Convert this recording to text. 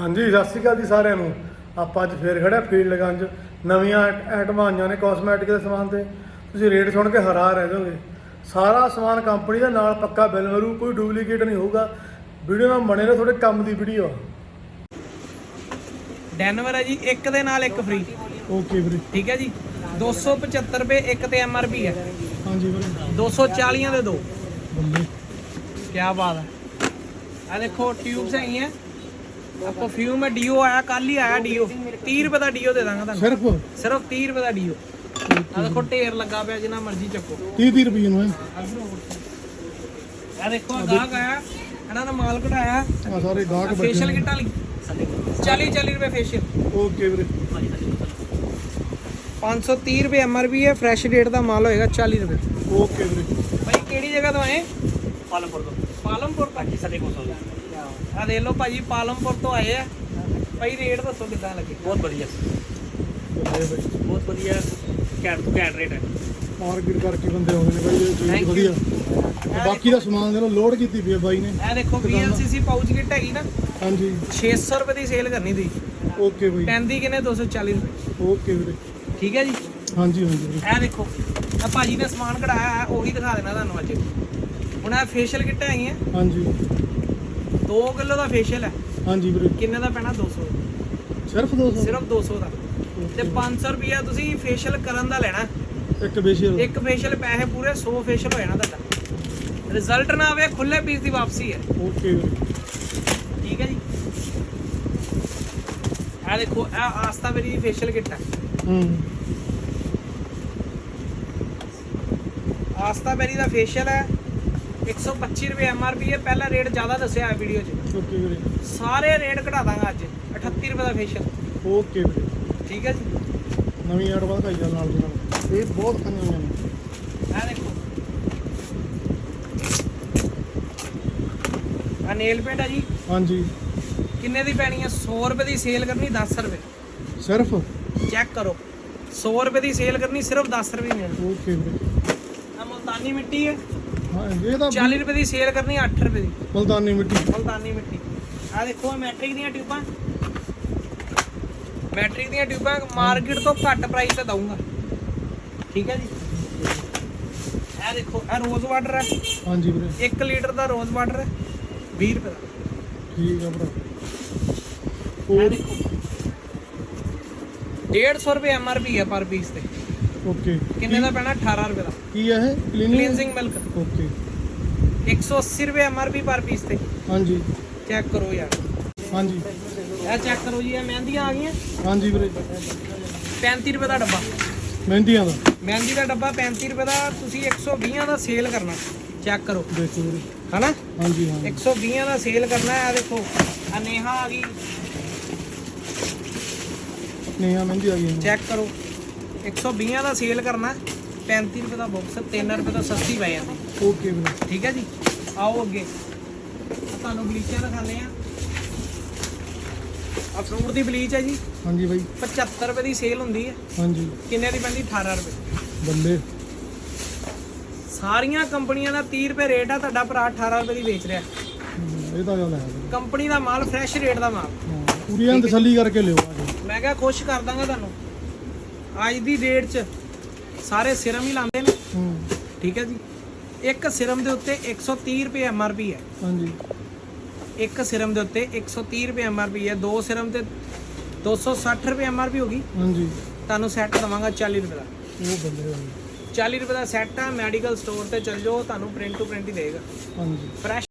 ਹਾਂਜੀ ਸਤਿ ਸ਼੍ਰੀ ਅਕਾਲ ਜੀ ਸਾਰਿਆਂ ਨੂੰ। ਆਪਾਂ ਅੱਜ ਫੇਰ ਖੜਿਆ ਫੀਲਡ ਗੰਜ ਨਵੀਆਂ ਆਈਟ- ਆਈਟਮਾਂ ਆਈਆਂ ਨੇ ਕਾਸਮੈਟਿਕ ਦੇ ਸਮਾਨ ਤੇ। ਤੁਸੀਂ ਰੇਟ ਸੁਣ ਕੇ ਹੈਰਾਨ ਰਹਿ ਜਾਓਗੇ। ਸਾਰਾ ਸਮਾਨ ਕੰਪਨੀ ਦਾ ਨਾਲ ਪੱਕਾ ਬਿੱਲ ਮਰੂ ਕੋਈ ਡੁਪਲੀਕੇਟ ਨਹੀਂ ਹੋਊਗਾ। ਵੀਡੀਓ ਨਾਲ ਬਣੇ ਰਹੋ ਤੁਹਾਡੇ ਕੰਮ ਦੀ ਵੀਡੀਓ। ਡੈਨਵਰ ਹੈ ਜੀ ਇੱਕ ਦੇ ਨਾਲ ਇੱਕ ਫ੍ਰੀ ਓਕੇ ਵੀਰੇ ਠੀਕ ਹੈ ਜੀ? 275 ਰੁਪਏ ਇੱਕ ਤੇ ਐਮਆਰਪੀ ਹੈ। ਹਾਂਜੀ ਵੀਰੇ 240 ਦੇ ਦੋ। ਬੱਲੇ। ਕੀ ਬਾਤ ਹੈ। ਆ ਦੇਖੋ ਟਿਊਬਸ ਹੈਗੀਆਂ। ਪਰਫਿਊਮ ਹੈ ਡੀਓ ਆਇਆ ਕੱਲ ਹੀ ਆਇਆ ਡੀਓ 30 ਰੁਪਏ ਦਾ ਡੀਓ ਦੇ ਦਾਂਗਾ ਤੁਹਾਨੂੰ। ਸਿਰਫ? ਸਿਰਫ 30 ਰੁਪਏ ਦਾ ਡੀਓ ਆ ਦੇਖੋ ਢੇਰ ਲੱਗਾ ਪਿਆ ਜਿੰਨਾ ਮਰਜ਼ੀ ਚੱਕੋ। 30 30 ਰੁਪਏ ਨੂੰ ਹੈ। ਆ ਦੇਖੋ ਗਾਹਕ ਆਇਆ। ਇਹਨਾਂ ਦਾ ਮਾਲ ਕਢਾਇਆ। ਆ ਸਾਰੇ ਗਾਹਕ ਫੇਸ਼ੀਅਲ ਕਿੱਟਾਂ ਲਈ। 40 40 ਰੁਪਏ ਫੇਸ਼ੀਅਲ ਓਕੇ ਵੀਰੇ। 530 ਰੁਪਏ ਐਮਆਰਪੀ ਹੈ ਫਰੈਸ਼ ਰੇਟ ਦਾ ਮਾਲ ਹੋਏਗਾ 40 ਰੁਪਏ। ਓਕੇ ਵੀਰੇ। ਭਾਈ ਕਿਹੜੀ ਜਗ੍ਹਾ ਤੋਂ ਆਏ? ਪਾਲਮਪੁਰ ਤੋਂ। ਪਾਲਮਪੁਰ ਤੱਕ। ਸਾਡੇ ਕੋਲ ਆ ਦੇਖ ਲਓ ਭਾਜੀ ਪਾਲਮਪੁਰ ਤੋਂ ਆਏ ਆ। ਭਾਈ ਰੇਟ ਦੱਸੋ ਕਿੱਦਾਂ ਲੱਗੇ? ਬਹੁਤ ਵਧੀਆ। ਬਹੁਤ ਵਧੀਆ ਕੈਟ ਤੋਂ ਕੈਟ ਰੇਟ ਹੈ ਮਾਰਕੀਟ ਕਰਕੇ ਬੰਦੇ ਆਉਂਦੇ ਨੇ ਬਾਈ ਇਹ ਚੀਜ਼ Thank you. ਵਧੀਆ ਤੇ ਬਾਕੀ ਦਾ ਸਮਾਨ ਜਿਹੜਾ ਲੋਡ ਕੀਤੀ ਪਈ ਹੈ ਬਾਈ ਨੇ। ਇਹ ਦੇਖੋ VLCC ਪਾਊਚ ਕਿੱਟ ਹੈਗੀ ਨਾ। ਹਾਂਜੀ। 600 ਰੁਪਏ ਦੀ ਸੇਲ ਕਰਨੀ ਦੀ ਓਕੇ ਬਾਈ। ਪੈਂਦੀ ਕਿਨੇ? 240 ਰੁਪਏ। ਓਕੇ ਵੀਰੇ। ਠੀਕ ਹੈ ਜੀ? ਹਾਂਜੀ ਹਾਂਜੀ ਵੀਰੇ। ਇਹ ਦੇਖੋ ਆ ਭਾਜੀ ਨੇ ਸਮਾਨ ਕਢਾਇਆ ਹੈ ਉਹੀ ਦਿਖਾ ਦੇਣਾ ਤੁਹਾਨੂੰ ਅੱਜ। ਹੁਣ ਇਹ ਫੇਸ਼ੀਅਲ ਕਿੱਟ ਹੈਗੀਆਂ। ਹਾਂਜੀ। 2 ਕਿਲੋ ਦਾ ਫੇਸ਼ੀਅਲ ਹੈ। ਹਾਂਜੀ ਵੀਰੇ। ਕਿੰਨੇ ਦਾ ਪੈਣਾ? 200 ਸਿਰਫ 200 ਸਿਰਫ 200 ਦਾ। ਤੇ 500 ਰੁਪਿਆ ਤੁਸੀਂ ਫੇਸ਼ੀਅਲ ਕਰਨ ਦਾ ਲੈਣਾ। ਇੱਕ ਬੇਸ਼ੀਅਰ ਇੱਕ ਫੇਸ਼ੀਅਲ ਪੈਸੇ ਪੂਰੇ 100 ਫੇਸ਼ੀਅਲ ਹੋ ਜਾਣਾ ਤੁਹਾਡਾ। ਰਿਜ਼ਲਟ ਨਾ ਆਵੇ ਖੁੱਲੇ ਪੀਸ ਦੀ ਵਾਪਸੀ ਹੈ। ਓਕੇ ਠੀਕ ਹੈ ਜੀ। ਆ ਦੇਖੋ ਇਹ ਆਸਤਾ ਮੇਰੀ ਦੀ ਫੇਸ਼ੀਅਲ ਕਿੱਟ ਹੈ। ਹੂੰ। ਆਸਤਾ ਮੇਰੀ ਦਾ ਫੇਸ਼ੀਅਲ ਹੈ। 125 ਰੁਪਏ ਐਮਆਰਪੀ ਹੈ ਪਹਿਲਾ ਰੇਟ ਜ਼ਿਆਦਾ ਦੱਸਿਆ ਹੈ ਵੀਡੀਓ 'ਚ। ਓਕੇ ਵੀਰੇ। ਸਾਰੇ ਰੇਟ ਘਟਾ ਦਾਂਗਾ ਅੱਜ 38 ਰੁਪਏ ਦਾ ਫੇਸ਼ੀਅਲ। ਓਕੇ ਵੀਰੇ। ਠੀਕ ਹੈ ਜੀ? ਨਵੀਂ ਐਡ ਬਾਅਦ ਚੱਲ ਨਾਲ ਦੀ ਨਾਲ। ਇਹ ਬਹੁਤ ਖਾਈਆਂ ਹੋਈਆਂ ਨੇ। ਆ ਦੇਖੋ। ਆ ਨੇਲ ਪੇਂਟ ਹੈ ਜੀ। ਹਾਂਜੀ। ਕਿੰਨੇ ਦੀ ਪੈਣੀ ਹੈ? 100 ਰੁਪਏ ਦੀ ਸੇਲ ਕਰਨੀ 10 ਰੁਪਏ। ਸਿਰਫ? ਚੈੱਕ ਕਰੋ। 100 ਰੁਪਏ ਦੀ ਸੇਲ ਕਰਨੀ ਸਿਰਫ 10 ਰੁਪਏ ਮਿਲਣ। ਓਕੇ ਵੀਰੇ। ਆ ਮੁਲਤਾਨੀ ਮਿੱਟੀ ਹੈ। ਹਾਂ ਇਹ ਤਾਂ 40 ਰੁਪਏ ਦੀ ਸੇਲ ਕਰਨੀ 8 ਰੁਪਏ ਦੀ। ਮਲਤਾਨੀ ਮਿੱਟੀ। ਮੁਲਤਾਨੀ ਮਿੱਟੀ। ਆ ਦੇਖੋ ਆ ਮੈਟ੍ਰਿਕ ਦੀਆਂ ਟਿਊਬਾਂ। ਮੈਟ੍ਰਿਕ ਦੀਆਂ ਟਿਊਬਾਂ ਮਾਰਕੀਟ ਤੋਂ ਘੱਟ ਪ੍ਰਾਈਸ ਤੇ ਦਊਂਗਾ। ਠੀਕ ਹੈ ਜੀ? ਇਹ ਦੇਖੋ ਇਹ ਰੋਜ਼ ਵਾਟਰ ਹੈ। ਹਾਂਜੀ ਵੀਰੇ। 1 ਲੀਟਰ ਦਾ ਰੋਜ਼ ਵਾਟਰ ਹੈ 20 ਰੁਪਏ ਦਾ। ਠੀਕ ਆ ਭਰਾ। ਇਹ ਹੋਰ ਦੇਖੋ 150 ਰੁਪਏ ਐਮਆਰਪੀ ਹੈ ਪਰ ਪੀਸ ਤੇ। ਓਕੇ ਕਿੰਨੇ ਦਾ ਪੈਣਾ 18 ਰੁਪਏ ਦਾ ਕੀ ਹੈ ਇਹ ਕਲੀਨਿੰਗ ਕਲੀਨਜ਼ਿੰਗ ਮਿਲਕ ਓਕੇ 180 ਰੁਪਏ ਐਮਆਰਪੀ ਪਰ ਪੀਸ ਤੇ ਹਾਂਜੀ ਚੈੱਕ ਕਰੋ ਯਾਰ ਹਾਂਜੀ ਇਹ ਚੈੱਕ ਕਰੋ ਜੀ ਇਹ ਮਹਿੰਦੀਆਂ ਆ ਗਈਆਂ ਹਾਂਜੀ ਵੀਰੇ 35 ਰੁਪਏ ਦਾ ਡੱਬਾ ਮਹਿੰਦੀਆਂ ਦਾ ਮਹਿੰਦੀ ਦਾ ਡੱਬਾ 35 ਰੁਪਏ ਦਾ ਤੁਸੀਂ 120 ਦਾ ਸੇਲ ਕਰਨਾ ਚੈੱਕ ਕਰੋ ਦੇਖੋ ਵੀਰੇ ਹਨਾ ਹਾਂਜੀ ਹਾਂ 120 ਦਾ ਸੇਲ ਕਰਨਾ ਹੈ ਆ ਦੇਖੋ ਆ ਨੇਹਾ ਆ ਗਈ ਨੇਹਾ ਮਹਿੰਦੀ ਆ ਗਈ ਚੈੱਕ ਕਰੋ 120 ਦਾ ਸੇਲ ਕਰਨਾ 35 ਰੁਪਏ ਦਾ ਬਾਕਸ 3 ਰੁਪਏ ਦਾ ਸਸਤੀ ਪੈ ਜਾਂਦੀ। ਓਕੇ ਵੀਰੇ। ਠੀਕ ਹੈ ਜੀ? ਆਓ ਅੱਗੇ। ਤੁਹਾਨੂੰ ਬਲੀਚਾਂ ਦਿਖਾਉਂਦੇ ਆ ਆ ਫਰੂਟ ਦੀ ਬਲੀਚ ਹੈ ਜੀ। ਹਾਂਜੀ ਬਾਈ। 75 ਰੁਪਏ ਦੀ ਸੇਲ ਹੁੰਦੀ ਹੈ। ਹਾਂਜੀ। ਕਿੰਨੇ ਦੀ ਪੈਂਦੀ? 18 ਰੁਪਏ। ਬੱਲੇ ਸਾਰੀਆਂ ਕੰਪਨੀਆਂ ਦਾ 30 ਰੁਪਏ ਰੇਟ ਆ ਤੁਹਾਡਾ ਭਰਾ 18 ਰੁਪਏ ਦੀ ਵੇਚ ਰਿਹਾ। ਇਹ ਤਾਂ ਗੱਲ ਹੈ। ਕੰਪਨੀ ਦਾ ਮਾਲ ਫਰੈਸ਼ ਰੇਟ ਦਾ ਮਾਲ। ਪੂਰੀ ਤਸੱਲੀ ਕਰਕੇ ਲਿਓ ਆ ਕੇ। ਮੈਂ ਕਿਹਾ ਖੁਸ਼ ਕਰ ਦਾਂਗਾ ਤੁਹਾਨੂੰ। ਅੱਜ ਦੀ ਡੇਟ 'ਚ ਸਾਰੇ ਸਿਰਮ ਹੀ ਲਾਉਂਦੇ ਨੇ। ਹੂੰ। ਠੀਕ ਹੈ ਜੀ। ਇੱਕ ਸਿਰਮ ਦੇ ਉੱਤੇ 130 ਰੁਪਏ ਐਮਆਰਪੀ ਹੈ। ਹਾਂਜੀ। ਇੱਕ ਸਿਰਮ ਦੇ ਉੱਤੇ 130 ਰੁਪਏ ਐਮਆਰਪੀ ਹੈ। ਦੋ ਸਿਰਮ ਤੇ 260 ਰੁਪਏ ਐਮਆਰਪੀ ਹੋਗੀ ਹਾਂਜੀ। ਤੁਹਾਨੂੰ ਸੈੱਟ ਦਵਾਂਗਾ 40 ਰੁਪਏ ਦਾ। ਉਹ ਹੋਏ। 40 ਰੁਪਏ ਦਾ ਸੈੱਟ ਆ। ਮੈਡੀਕਲ ਸਟੋਰ ਤੇ ਚੱਲ ਜਾਓ। ਤੁਹਾਨੂੰ ਪ੍ਰਿੰਟ ਟੂ ਪ੍ਰਿੰਟ ਹੀ ਦੇਗਾ। ਹਾਂਜੀ। ਫਰੈਸ਼